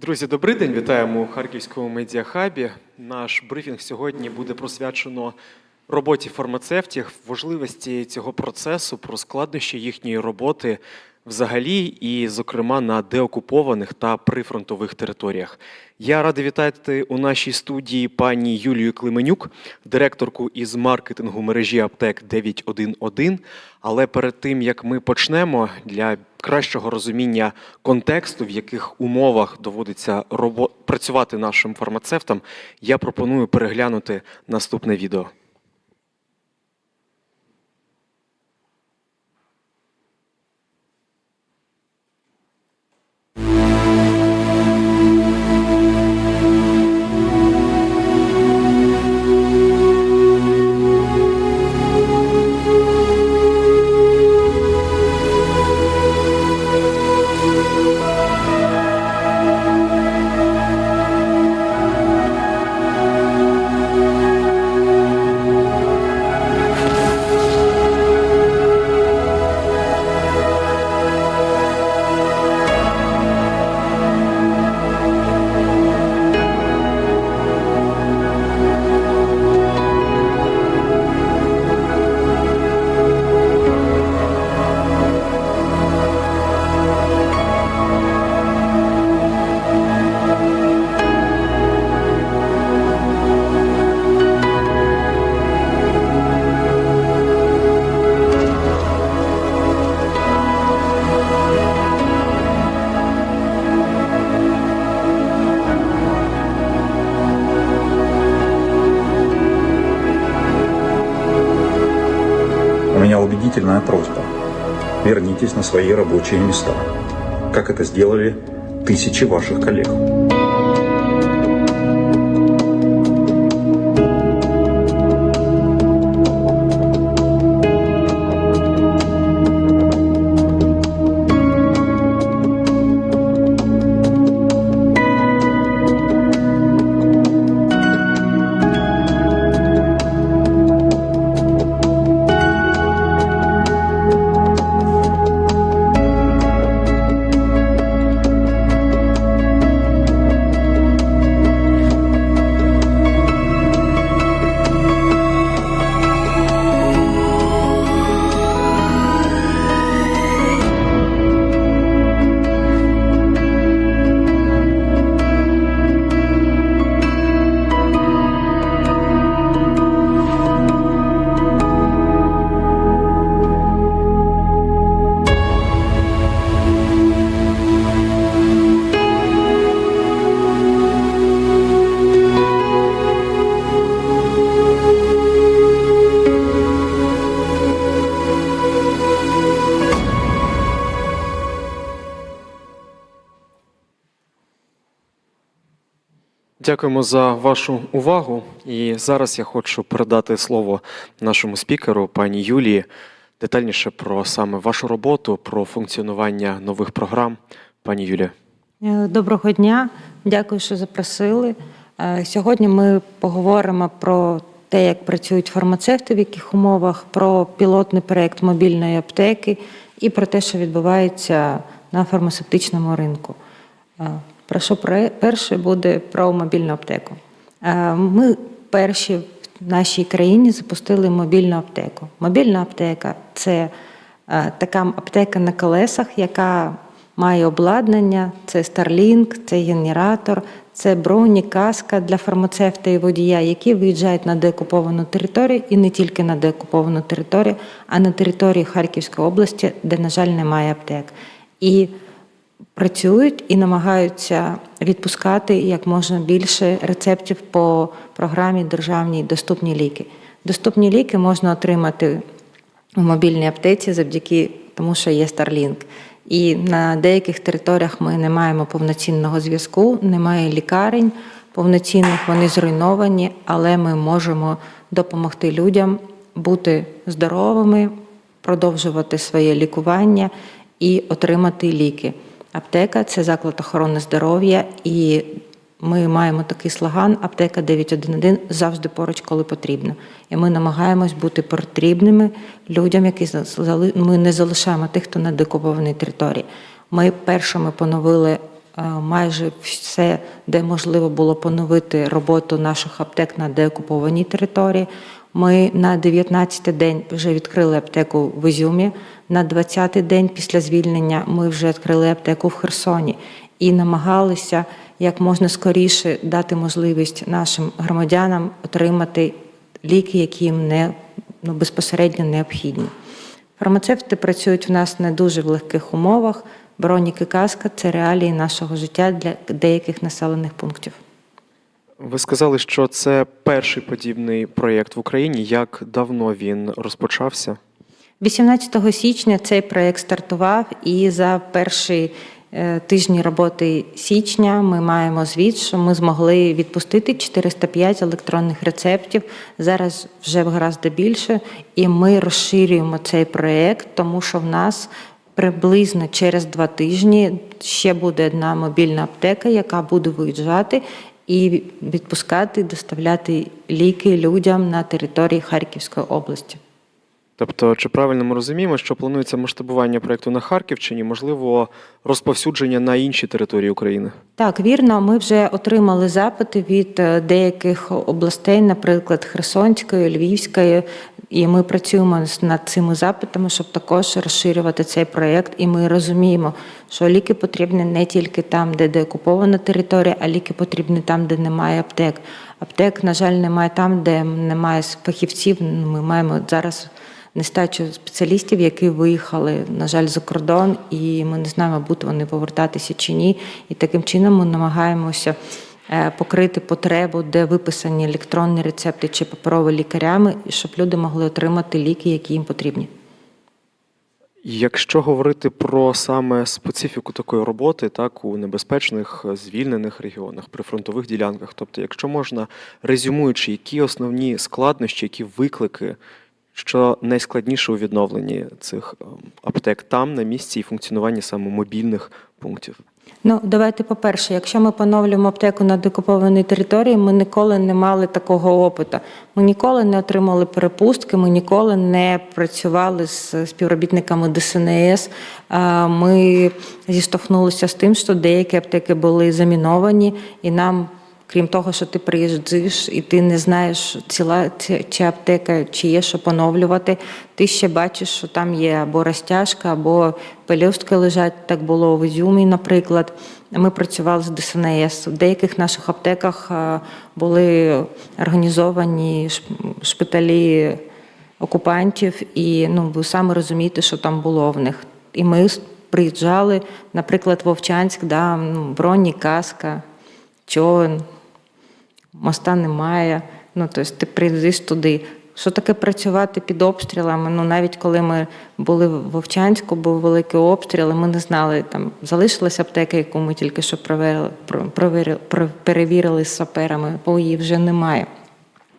Друзі, добрий день. Вітаємо у Харківському медіахабі. Наш брифінг сьогодні буде присвячено роботі фармацевтів, важливості цього процесу, про складнощі їхньої роботи взагалі, і, зокрема, на деокупованих та прифронтових територіях. Я радий вітати у нашій студії пані Юлію Клименюк, директорку із маркетингу мережі аптек 911. Але перед тим як ми почнемо для кращого розуміння контексту, в яких умовах доводиться працювати нашим фармацевтам, я пропоную переглянути наступне відео. Убедительная просьба. Вернитесь на свои рабочие места, как это сделали тысячи ваших коллег. Дякуємо за вашу увагу. І зараз я хочу передати слово нашому спікеру, пані Юлії, детальніше про саме вашу роботу, про функціонування нових програм. Пані Юлія. Е, Доброго дня, дякую, що запросили. Е, Сьогодні ми поговоримо про те, як працюють фармацевти, в яких умовах, про пілотний проєкт мобільної аптеки і про те, що відбувається на фармацевтичному ринку. Про що перше буде про мобільну аптеку. Е, Ми перші в нашій країні запустили мобільну аптеку. Мобільна аптека це е, така аптека на колесах, яка має обладнання, це Starlink, це генератор, це броні, каска для фармацевта і водія, які виїжджають на деокуповану територію і не тільки на деокуповану територію, а на території Харківської області, де, на жаль, немає аптек. І працюють і намагаються відпускати як можна більше рецептів по програмі державній доступні ліки. Доступні ліки можна отримати у мобільній аптеці завдяки тому, що є Starlink. І на деяких територіях ми не маємо повноцінного зв'язку, немає лікарень повноцінних, вони зруйновані, але ми можемо допомогти людям бути здоровими, продовжувати своє лікування і отримати ліки. Аптека це заклад охорони здоров'я, і ми маємо такий слоган Аптека 911 завжди поруч, коли потрібно. І ми намагаємось бути потрібними людям, які ми не залишаємо тих, хто на декупованій території. Ми першими поновили е, майже все, де можливо було поновити роботу наших аптек на деокупованій території. Ми на 19-й день вже відкрили аптеку в Ізюмі. На 20-й день після звільнення ми вже відкрили аптеку в Херсоні і намагалися як можна скоріше дати можливість нашим громадянам отримати ліки, які їм не ну, безпосередньо необхідні. Фармацевти працюють в нас не дуже в легких умовах. Броніки каска це реалії нашого життя для деяких населених пунктів. Ви сказали, що це перший подібний проєкт в Україні. Як давно він розпочався? 18 січня цей проєкт стартував, і за перші е, тижні роботи січня ми маємо звіт, що ми змогли відпустити 405 електронних рецептів. Зараз вже гораздо більше, і ми розширюємо цей проєкт, тому що в нас приблизно через два тижні ще буде одна мобільна аптека, яка буде виїжджати і відпускати, доставляти ліки людям на території Харківської області. Тобто, чи правильно ми розуміємо, що планується масштабування проєкту на Харківщині, можливо, розповсюдження на інші території України? Так, вірно, ми вже отримали запити від е, деяких областей, наприклад, Херсонської, Львівської, і ми працюємо над цими запитами, щоб також розширювати цей проєкт. І ми розуміємо, що ліки потрібні не тільки там, де деокупована територія, а ліки потрібні там, де немає аптек. Аптек, на жаль, немає там, де немає фахівців. Ми маємо зараз нестачу спеціалістів, які виїхали, на жаль, за кордон, і ми не знаємо, будуть вони повертатися чи ні. І таким чином ми намагаємося е, покрити потребу, де виписані електронні рецепти чи паперові лікарями, щоб люди могли отримати ліки, які їм потрібні. Якщо говорити про саме специфіку такої роботи, так у небезпечних звільнених регіонах, прифронтових ділянках, тобто, якщо можна резюмуючи, які основні складнощі, які виклики, що найскладніше у відновленні цих ем, аптек там на місці і функціонуванні саме мобільних пунктів. Ну, давайте, по-перше, якщо ми поновлюємо аптеку на декупованій території, ми ніколи не мали такого опиту. Ми ніколи не отримали перепустки, ми ніколи не працювали з співробітниками ДСНС. Ми зіштовхнулися з тим, що деякі аптеки були заміновані, і нам. Крім того, що ти приїжджаєш і ти не знаєш, ціла ці- чи аптека, чи є що поновлювати, ти ще бачиш, що там є або розтяжка, або пелюстки лежать. Так було в Ізюмі, наприклад. Ми працювали з ДСНС. В деяких наших аптеках були організовані шпиталі окупантів, і ну, ви самі розумієте, що там було в них. І ми приїжджали, наприклад, Вовчанськ, да, ну, броні, каска, човен, моста немає. Ну, тобто ти приїздиш туди. Що таке працювати під обстрілами? Ну, навіть коли ми були в Вовчанську, був великий обстріл, ми не знали, там залишилася аптека, яку ми тільки що провели, провери- про- перевірили з саперами, бо її вже немає.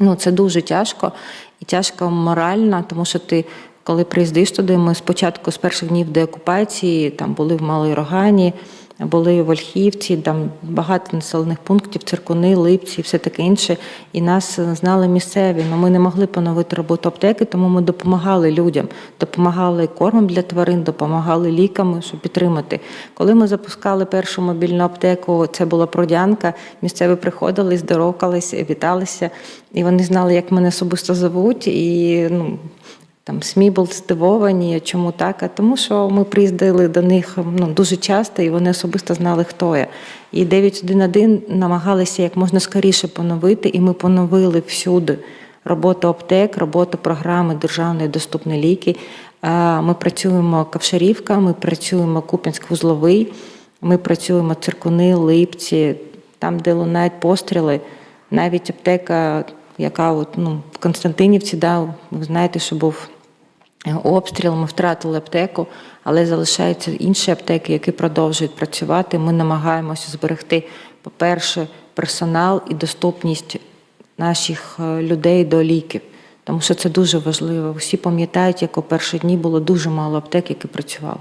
Ну, це дуже тяжко і тяжко морально, тому що ти, коли приїздиш туди, ми спочатку з перших днів деокупації там були в Малій Рогані, були в Ольхівці, там багато населених пунктів, циркуни, липці, все таке інше. І нас знали місцеві. але ми не могли поновити роботу аптеки, тому ми допомагали людям, допомагали кормом для тварин, допомагали ліками, щоб підтримати. Коли ми запускали першу мобільну аптеку, це була продянка. Місцеві приходили, здоровкалися, віталися, і вони знали, як мене особисто зовуть. І ну, там СМІ були здивовані, чому так? А тому що ми приїздили до них ну, дуже часто, і вони особисто знали, хто я. І 911 намагалися як можна скоріше поновити, і ми поновили всюди роботу аптек, роботу програми державної доступні ліки. Ми працюємо Ковшарівка, ми працюємо Куп'янськ-Вузловий, ми працюємо Циркуни, Липці, там, де лунають постріли, навіть аптека яка от, ну, в Константинівці, да, ви знаєте, що був обстріл, ми втратили аптеку, але залишаються інші аптеки, які продовжують працювати. Ми намагаємося зберегти, по-перше, персонал і доступність наших е, людей до ліків. Тому що це дуже важливо. Всі пам'ятають, як у перші дні було дуже мало аптек, які працювали.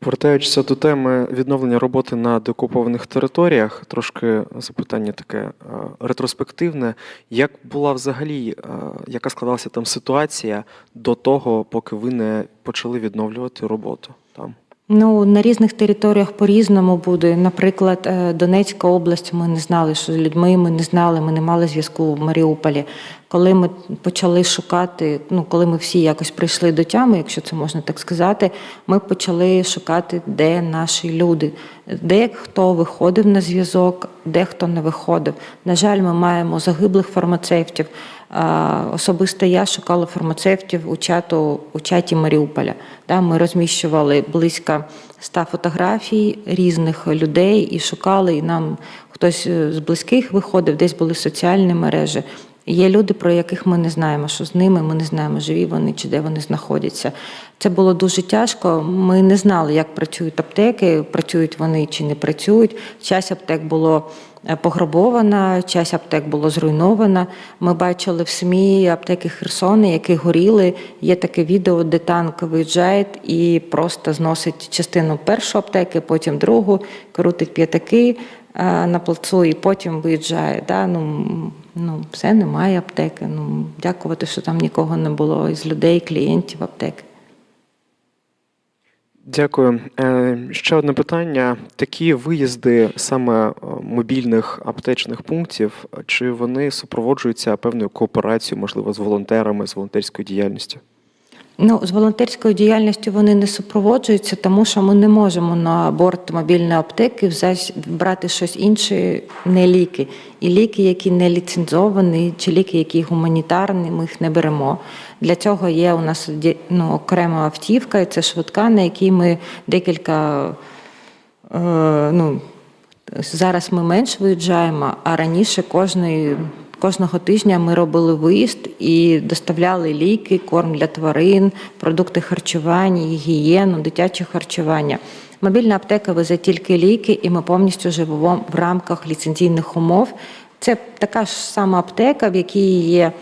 Повертаючись до теми відновлення роботи на деокупованих територіях, трошки запитання таке е, ретроспективне. Як була взагалі, е, яка складалася там ситуація до того, поки ви не почали відновлювати роботу там? Ну, на різних територіях по-різному буде. Наприклад, е, Донецька область, ми не знали, що з людьми ми не знали, ми не мали зв'язку в Маріуполі. Коли ми почали шукати, ну коли ми всі якось прийшли до тями, якщо це можна так сказати, ми почали шукати, де наші люди, де хто виходив на зв'язок, де хто не виходив. На жаль, ми маємо загиблих фармацевтів. Особисто я шукала фармацевтів у чату у чаті Маріуполя. Ми розміщували близько ста фотографій різних людей і шукали, і нам хтось е, з близьких виходив, десь були соціальні мережі. Є люди, про яких ми не знаємо, що з ними ми не знаємо, живі вони чи де вони знаходяться. Це було дуже тяжко. Ми не знали, як працюють аптеки, працюють вони чи не працюють. Часть аптек було е, пограбована, часть аптек було зруйнована. Ми бачили в СМІ аптеки Херсона, які горіли. Є таке відео, де танк виїжджає і просто зносить частину першої аптеки, потім другу, крутить п'ятаки на плацу і потім виїжджає. Да? Ну, ну, все, немає аптеки. Ну, дякувати, що там нікого не було із людей, клієнтів аптеки. Дякую. Е, Ще одне питання: такі виїзди саме е, мобільних аптечних пунктів, чи вони супроводжуються певною кооперацією, можливо, з волонтерами, з волонтерською діяльністю? Ну, з волонтерською діяльністю вони не супроводжуються, тому що ми не можемо на борт мобільної аптеки брати щось інше, не ліки. І ліки, які не ліцензовані, чи ліки, які гуманітарні, ми їх не беремо. Для цього є у нас ну, окрема автівка, і це швидка, на якій ми декілька. Е, ну, зараз ми менш виїжджаємо, а раніше кожної, кожного тижня ми робили виїзд і доставляли ліки, корм для тварин, продукти харчування, гігієну, дитяче харчування. Мобільна аптека везе тільки ліки, і ми повністю живемо в рамках ліцензійних умов. Це така ж сама аптека, в якій є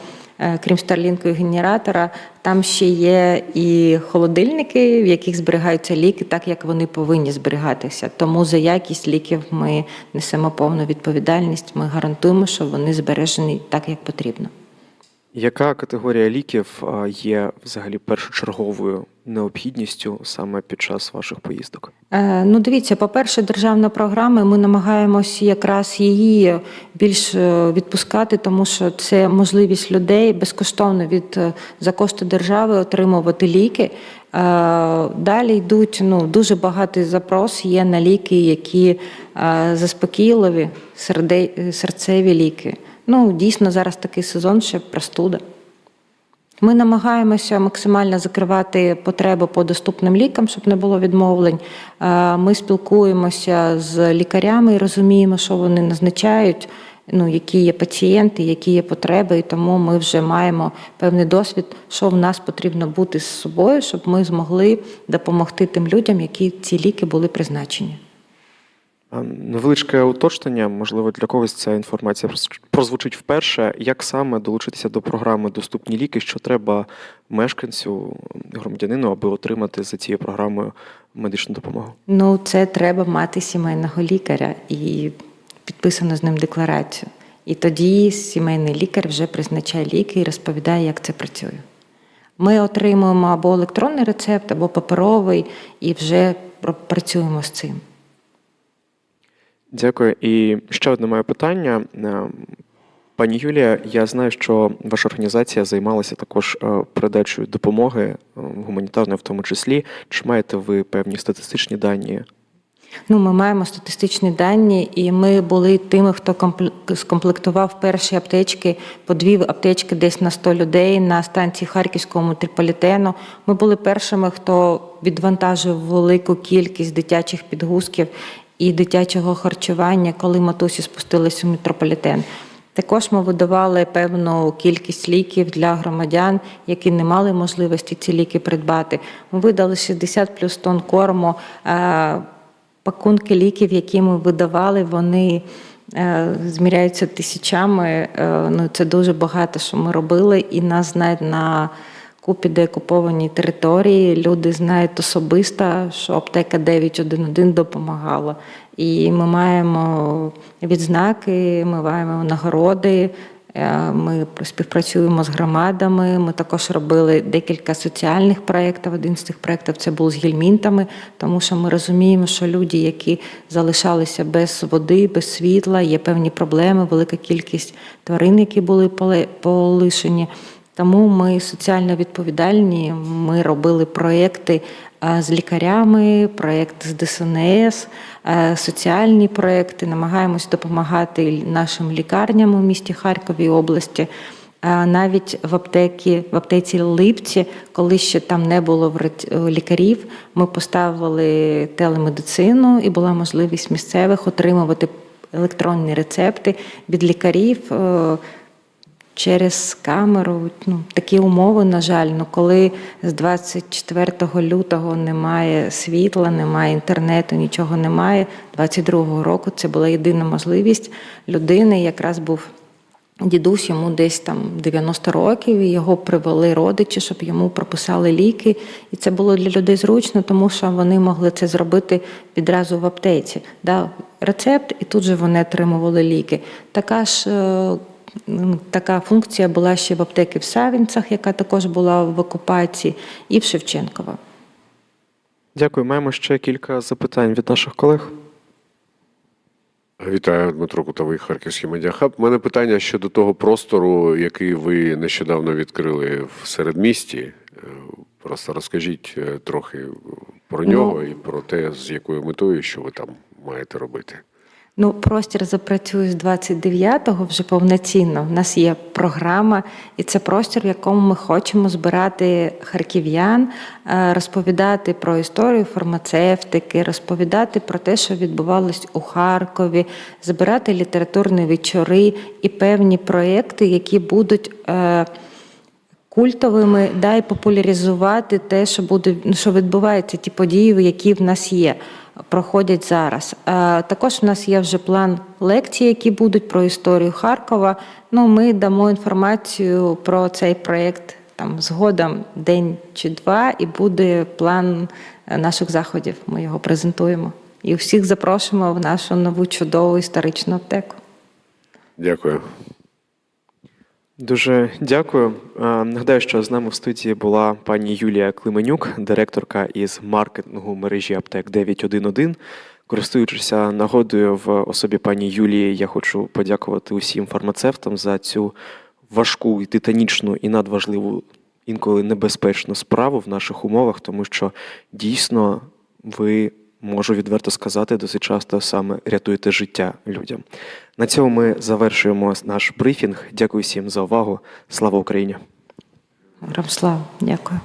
Крім Старлінку і генератора, там ще є і холодильники, в яких зберігаються ліки, так як вони повинні зберігатися. Тому за якість ліків ми несемо повну відповідальність. Ми гарантуємо, що вони збережені так, як потрібно. Яка категорія ліків є взагалі першочерговою необхідністю саме під час ваших поїздок? Е, Ну, дивіться, по-перше, державна програма. Ми намагаємося якраз її більш е, відпускати, тому що це можливість людей безкоштовно від е, за кошти держави отримувати ліки. Далі йдуть ну дуже багатий запрос є на ліки, які заспокійливі, серцеві ліки. Ну, дійсно, зараз такий сезон, ще простуда. Ми намагаємося максимально закривати потреби по доступним лікам, щоб не було відмовлень. Е, Ми спілкуємося з лікарями і розуміємо, що вони назначають, ну, які є пацієнти, які є потреби, і тому ми вже маємо певний досвід, що в нас потрібно бути з собою, щоб ми змогли допомогти тим людям, які ці ліки були призначені. Невеличке уточнення, можливо, для когось ця інформація прозвучить вперше. Як саме долучитися до програми Доступні ліки, що треба мешканцю, громадянину, аби отримати за цією програмою медичну допомогу? Ну, це треба мати сімейного лікаря і підписано з ним декларацію. І тоді сімейний лікар вже призначає ліки і розповідає, як це працює. Ми отримуємо або електронний рецепт, або паперовий, і вже працюємо з цим. Дякую. І ще одне моє питання. Е, Пані Юлія, я знаю, що ваша організація займалася також е, передачею допомоги е, гуманітарної, в тому числі. Чи маєте ви певні статистичні дані? Ну, ми маємо статистичні дані, і ми були тими, хто скомплектував перші аптечки, по дві аптечки десь на 100 людей на станції Харківського метрополітену. Ми були першими, хто відвантажив велику кількість дитячих підгузків і дитячого харчування, коли матусі спустились у метрополітен. Також ми видавали певну кількість ліків для громадян, які не мали можливості ці ліки придбати. Ми видали 60 плюс тонн корму. е, Пакунки ліків, які ми видавали, вони е, зміряються тисячами. Е, Ну, це дуже багато, що ми робили, і нас знають на купі деокупованій території. Люди знають особисто, що аптека 911 допомагала. І ми маємо відзнаки, ми маємо нагороди. Е, Ми співпрацюємо з громадами. Ми також робили декілька соціальних проєктів. Один з цих проєктів це був з гельмінтами, тому що ми розуміємо, що люди, які залишалися без води, без світла, є певні проблеми, велика кількість тварин, які були полишені. Тому ми соціально відповідальні. Ми робили проєкти е, з лікарями, проєкти з ДСНС, е, соціальні проєкти. Намагаємось допомагати нашим лікарням у місті Харкові області. Е, Навіть в аптекі, в аптеці Липці, коли ще там не було врач- лікарів, ми поставили телемедицину і була можливість місцевих отримувати електронні рецепти від лікарів. Через камеру. Ну, такі умови, на жаль, ну коли з 24 лютого немає світла, немає інтернету, нічого немає. 22-го року це була єдина можливість людини, якраз був. Дідусь йому десь там 90 років, і його привели родичі, щоб йому прописали ліки. І це було для людей зручно, тому що вони могли це зробити відразу в аптеці. Да, рецепт, і тут же вони отримували ліки. Така ж е, така функція була ще в аптеці в Савінцях, яка також була в окупації, і в Шевченкова. Дякую. Маємо ще кілька запитань від наших колег. Вітаю, Дмитро Кутовий, Харківський медіахаб. У мене питання щодо того простору, який ви нещодавно відкрили в середмісті. Е, Просто розкажіть е, трохи про Ну, нього і про те, з якою метою, що ви там маєте робити. Ну, простір запрацює з 29-го вже повноцінно. У нас є програма, і це простір, в якому ми хочемо збирати харків'ян, е, розповідати про історію фармацевтики, розповідати про те, що відбувалось у Харкові, збирати літературні вечори і певні проєкти, які будуть. е, Культовими да, і популяризувати те, що буде, що відбувається, ті події, які в нас є, проходять зараз. Е, також в нас є вже план лекцій, які будуть про історію Харкова. Ну, ми дамо інформацію про цей проєкт там згодом день чи два, і буде план е, наших заходів. Ми його презентуємо. І всіх запрошуємо в нашу нову чудову історичну аптеку. Дякую. Дуже дякую. Е, Нагадаю, що з нами в студії була пані Юлія Клименюк, директорка із маркетингу мережі аптек 911. Користуючися нагодою в особі пані Юлії, я хочу подякувати усім фармацевтам за цю важку і титанічну і надважливу, інколи небезпечну справу в наших умовах, тому що дійсно ви можу відверто сказати, досить часто саме рятуєте життя людям. На цьому ми завершуємо наш брифінг. Дякую всім за увагу. Слава Україні! Громслав, дякую.